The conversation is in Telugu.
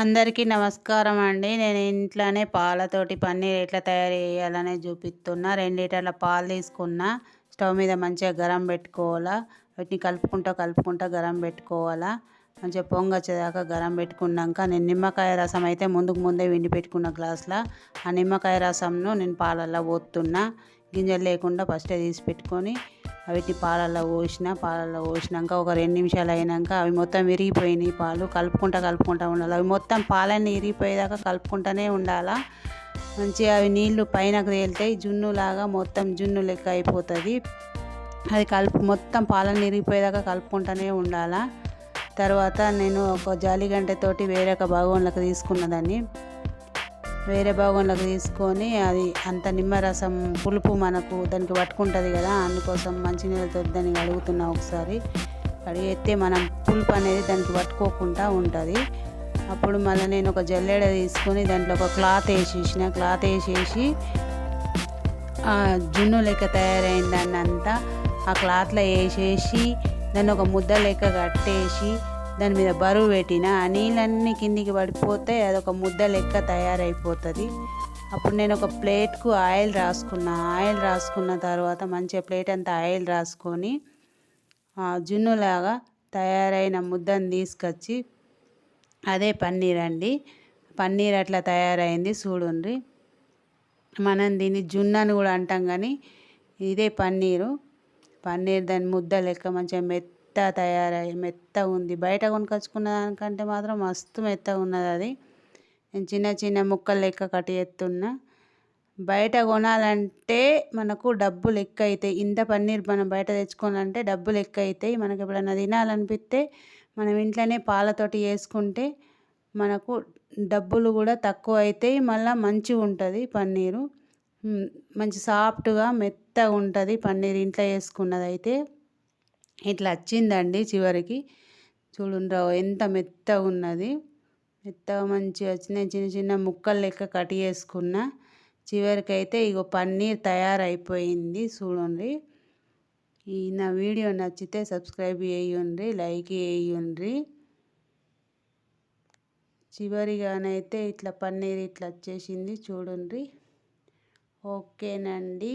అందరికీ నమస్కారం అండి. నేను ఇంట్లోనే పాలతోటి పన్నీర్ ఎట్లా తయారు చేయాలనే చూపిస్తున్నా. రెండు లీటర్ల పాలు తీసుకున్నా. స్టవ్ మీద మంచిగా గరం పెట్టుకోవాలా. వీటిని కలుపుకుంటా కలుపుకుంటా గరం పెట్టుకోవాలా. మంచిగా పొంగొచ్చేదాకా గరం పెట్టుకున్నాక నేను నిమ్మకాయ రసం అయితే ముందుకు ముందే విండి పెట్టుకున్న గ్లాస్లో. ఆ నిమ్మకాయ రసంను నేను పాలల్లో పోతున్నా గింజలు లేకుండా ఫస్టే తీసి పెట్టుకొని వీటిని పాలల్లో పోసిన పాలల్లో పోసినాక ఒక రెండు నిమిషాలు అయినాక అవి మొత్తం విరిగిపోయినాయి పాలు. కలుపుకుంటా కలుపుకుంటా ఉండాలి. అవి మొత్తం పాలన్నీ విరిగిపోయేదాకా కలుపుకుంటూనే ఉండాలా. మంచిగా అవి నీళ్ళు పైనకు తేలుతాయి జున్నులాగా మొత్తం జున్ను లెక్క అయిపోతుంది. అది కలుపు మొత్తం పాలన విరిగిపోయేదాకా కలుపుకుంటూనే ఉండాలా. తర్వాత నేను ఒక జాలి గంటతోటి వేరొక భాగంలోకి తీసుకున్నదాన్ని వేరే భాగంలోకి తీసుకొని అది అంత నిమ్మరసం పులుపు మనకు దానికి పట్టుకుంటుంది కదా అందుకోసం మంచినీళ్ళతో దాన్ని కడుగుతున్నా ఒకసారి. కడిగితే మనం పులుపు అనేది దానికి పట్టుకోకుండా ఉంటుంది. అప్పుడు మళ్ళీ నేను ఒక జల్లెడ తీసుకొని దాంట్లో ఒక క్లాత్ వేసేసిన. క్లాత్ వేసేసి జున్ను లెక్క తయారైన దాన్ని అంతా ఆ క్లాత్లో వేసేసి దాన్ని ఒక ముద్ద లెక్క కట్టేసి దాని మీద బరువు పెట్టిన ఆ నీళ్ళన్నీ కిందికి పడిపోతే అదొక ముద్ద లెక్క తయారైపోతుంది. అప్పుడు నేను ఒక ప్లేట్కు ఆయిల్ రాసుకున్న. ఆయిల్ రాసుకున్న తర్వాత మంచిగా ప్లేట్ అంతా ఆయిల్ రాసుకొని జున్నులాగా తయారైన ముద్దను తీసుకొచ్చి అదే పన్నీర్ అండి. పన్నీర్ అట్లా తయారైంది చూడండి మనం దీన్ని జున్ను అని కూడా అంటాం కానీ ఇదే పన్నీరు. పన్నీర్ దాని ముద్ద లెక్క మంచిగా మెత్త మెత్త తయారై మెత్త ఉంది. బయట కొనుకొచ్చుకున్న దానికంటే మాత్రం మస్తు మెత్తగా ఉన్నది అది. నేను చిన్న చిన్న ముక్కలు లెక్క కట్ చేస్తున్నా. బయట కొనాలంటే మనకు డబ్బులు ఎక్కువ అవుతాయి ఇంత పన్నీర్ మనం బయట తెచ్చుకోవాలంటే డబ్బులు ఎక్కువ అవుతాయి మనకి ఎప్పుడైనా తినాలనిపిస్తే మనం ఇంట్లోనే పాలతోటి వేసుకుంటే మనకు డబ్బులు కూడా తక్కువ అవుతాయి మళ్ళీ మంచిగా ఉంటుంది పన్నీరు. మంచి సాఫ్ట్గా మెత్తగా ఉంటుంది పన్నీర్ ఇంట్లో వేసుకున్నదైతే ఇట్లా వచ్చిందండి చివరికి. చూడండి ఎంత మెత్తగా ఉన్నది. మెత్తగా మంచిగా వచ్చినాయి. చిన్న చిన్న ముక్కలు లెక్క కట్ చేసుకున్న. చివరికి అయితే ఇగో పన్నీర్ తయారైపోయింది చూడండి. ఈ నా వీడియో నచ్చితే సబ్స్క్రైబ్ చేయండి లైక్ చేయండి. చివరిగానైతే ఇట్లా పన్నీర్ ఇట్లా వచ్చేసింది చూడండి. ఓకేనండి.